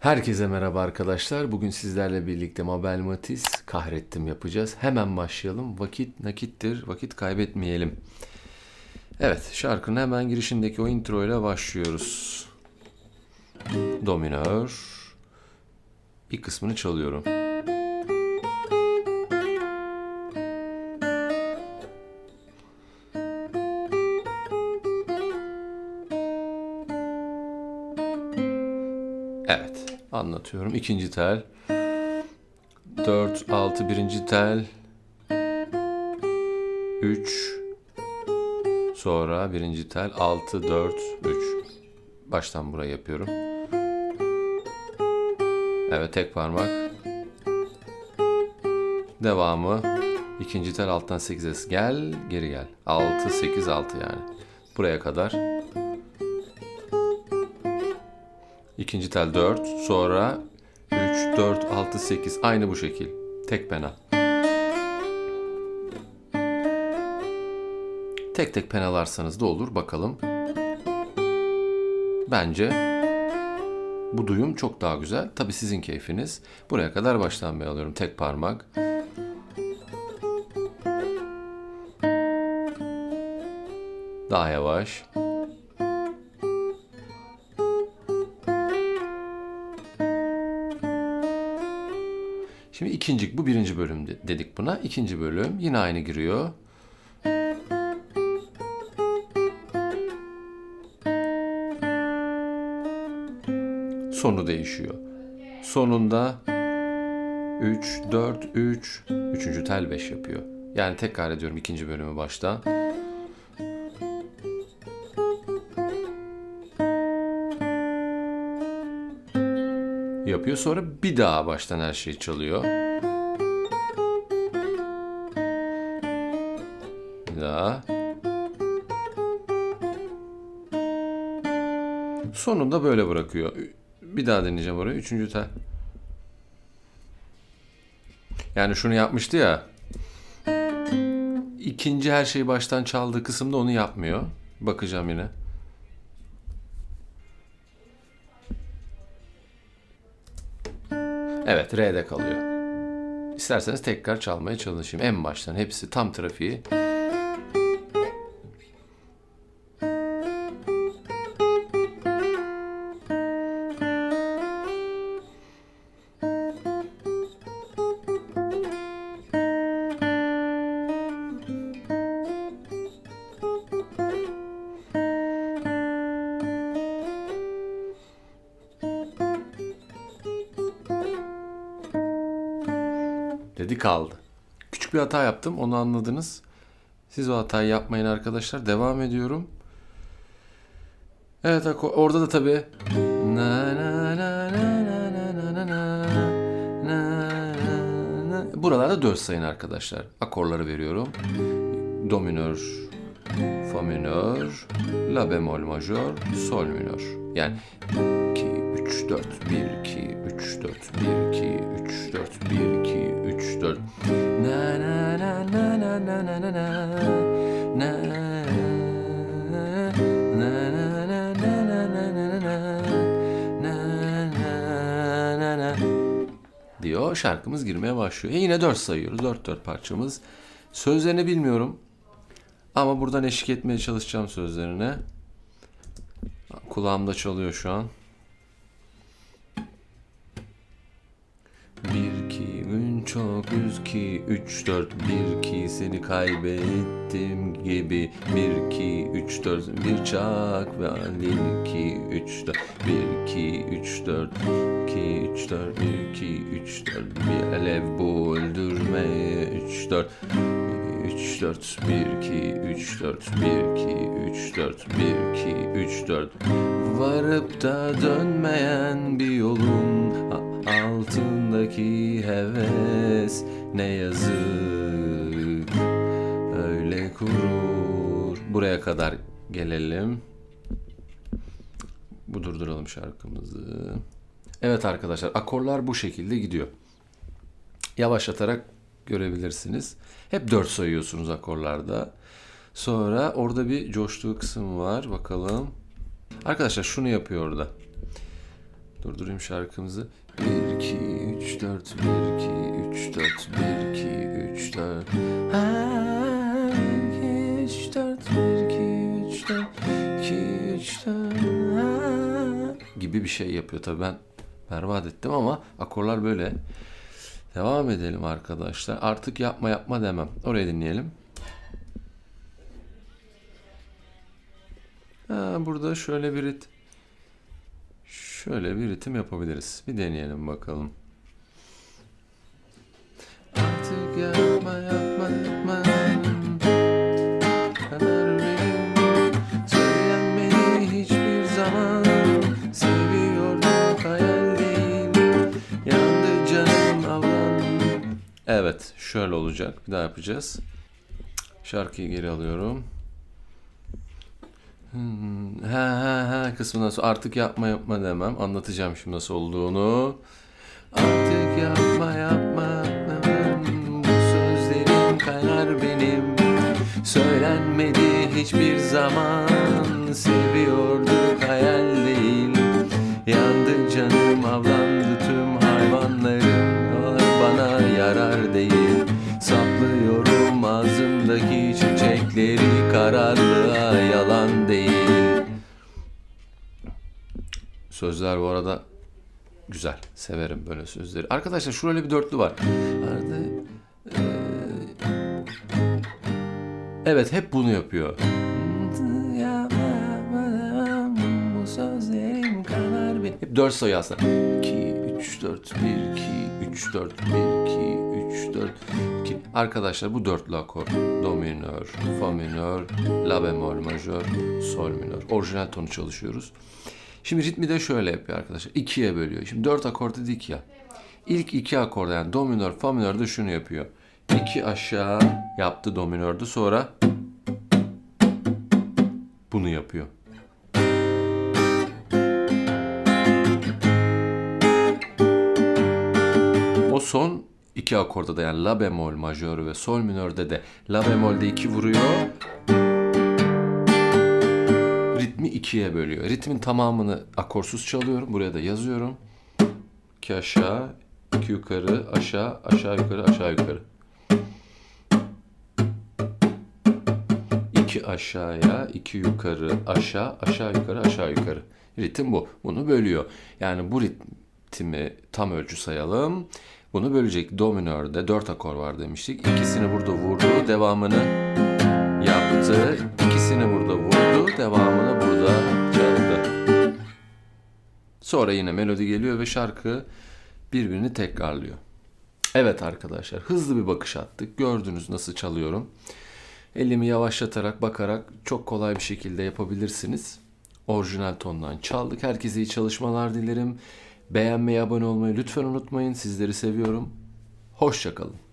Herkese merhaba arkadaşlar. Bugün sizlerle birlikte Mabel Matiz kahrettim yapacağız. Hemen başlayalım. Vakit nakittir. Vakit kaybetmeyelim. Evet şarkının hemen girişindeki o intro ile başlıyoruz. Do minör. İlk kısmını çalıyorum. Evet, anlatıyorum. İkinci tel. 4, 6, birinci tel. 3. Sonra birinci tel. 6, 4, 3. Baştan burayı yapıyorum. Evet, tek parmak. Devamı. ikinci tel alttan 8'e gel, geri gel. 6, 8, 6 yani. Buraya kadar. İkinci tel 4. Sonra 3, 4, 6, 8. Aynı bu şekil. Tek pena. Tek tek penalarsanız da olur. Bakalım. Bence bu duyum çok daha güzel. Tabi sizin keyfiniz. Buraya kadar baştan alıyorum. Tek parmak. Daha yavaş. Şimdi ikinci, bu birinci bölüm de- dedik buna. İkinci bölüm yine aynı giriyor. Sonu değişiyor. Sonunda 3, 4, 3, üçüncü tel 5 yapıyor. Yani tekrar ediyorum ikinci bölümü baştan. Yapıyor. Sonra bir daha baştan her şeyi çalıyor. Bir daha. Sonunda böyle bırakıyor. Bir daha deneyeceğim orayı. Üçüncü tel. Yani şunu yapmıştı ya. İkinci her şeyi baştan çaldığı kısımda onu yapmıyor. Bakacağım yine. Evet R'de kalıyor. İsterseniz tekrar çalmaya çalışayım. En baştan hepsi tam trafiği. Dedi kaldı. Küçük bir hata yaptım onu anladınız. Siz o hatayı yapmayın arkadaşlar. Devam ediyorum. Evet orada da tabi na na na na na na na na na Buralarda 4 sayın arkadaşlar. Akorları veriyorum. Do minör, fa minör, la bemol majör, sol minör. Yani 2 3 4 1 2 3 4 1 2 3 4 1 2 3 4 na na na na na na na na na diyor. Şarkımız girmeye başlıyor. E yine 4 sayıyoruz. 4 4 parçamız. Sözlerini bilmiyorum. Ama buradan eşlik etmeye çalışacağım sözlerine. Kulağımda çalıyor şu an. Bir iki gün çok üz ki üç dört bir ki seni kaybettim gibi. Bir iki üç dört bir çak ve alin iki üç dört bir iki üç dört iki üç dört bir iki üç dört. Bir alev bu öldürmeye üç dört 3 4 1 2 3 4 1 2 3 4 1 2 3 4 Varıp da dönmeyen bir yolun a- altındaki heves ne yazık öyle kurur. Buraya kadar gelelim. Bu durduralım şarkımızı. Evet arkadaşlar akorlar bu şekilde gidiyor. Yavaşlatarak görebilirsiniz. Hep 4 sayıyorsunuz akorlarda. Sonra orada bir coştuğu kısım var. Bakalım. Arkadaşlar şunu yapıyor orada. Durdurayım şarkımızı. 1, 2, 3, 4, 1, 2, 3, 4, 1, 2, 3, 4. Ha, 1, 2, 3, 4, 1, 2, 3, 4, 2, 3, 4. Ha. Gibi bir şey yapıyor tabii ben berbat ettim ama akorlar böyle. Devam edelim arkadaşlar. Artık yapma yapma demem. Orayı dinleyelim. Ha, burada şöyle bir rit şöyle bir ritim yapabiliriz. Bir deneyelim bakalım. Artık yapma yapma yapma. Evet şöyle olacak. Bir daha yapacağız. Şarkıyı geri alıyorum Hmm, ha ha ha kısmından sonra artık yapma yapma demem. Anlatacağım şimdi nasıl olduğunu. Artık yapma yapma demem. Bu sözlerin karar benim. Söylenmedi hiçbir zaman. Seviyorduk Sözler bu arada güzel. Severim böyle sözleri. Arkadaşlar şöyle bir dörtlü var. Eee, evet hep bunu yapıyor. Hep dört sayı aslında. 2, 3, 4, 1, 2, 3, 4, 1, 2, 3, 4, 2. Arkadaşlar bu dörtlü akor. Do minör, fa minör, la bemol majör, sol minör. Orijinal tonu çalışıyoruz. Şimdi ritmi de şöyle yapıyor arkadaşlar. İkiye bölüyor. Şimdi dört akor dedik ya. İlk iki akorda yani do minör, fa minörde şunu yapıyor. İki aşağı yaptı do minörde sonra bunu yapıyor. O son iki akorda da yani la bemol majör ve sol minörde de la bemolde iki vuruyor. İkiye bölüyor. Ritmin tamamını akorsuz çalıyorum. Buraya da yazıyorum. İki aşağı, iki yukarı, aşağı, aşağı yukarı, aşağı yukarı. İki aşağıya, iki yukarı, aşağı, aşağı yukarı, aşağı yukarı. Ritim bu. Bunu bölüyor. Yani bu ritmi tam ölçü sayalım. Bunu bölecek. Do minörde dört akor var demiştik. İkisini burada vurdu. Devamını yaptı. İkisini burada vurdu. Devamını burada çaldı. Sonra yine melodi geliyor ve şarkı birbirini tekrarlıyor. Evet arkadaşlar hızlı bir bakış attık. Gördünüz nasıl çalıyorum. Elimi yavaşlatarak bakarak çok kolay bir şekilde yapabilirsiniz. Orijinal tondan çaldık. Herkese iyi çalışmalar dilerim. Beğenmeyi, abone olmayı lütfen unutmayın. Sizleri seviyorum. Hoşçakalın.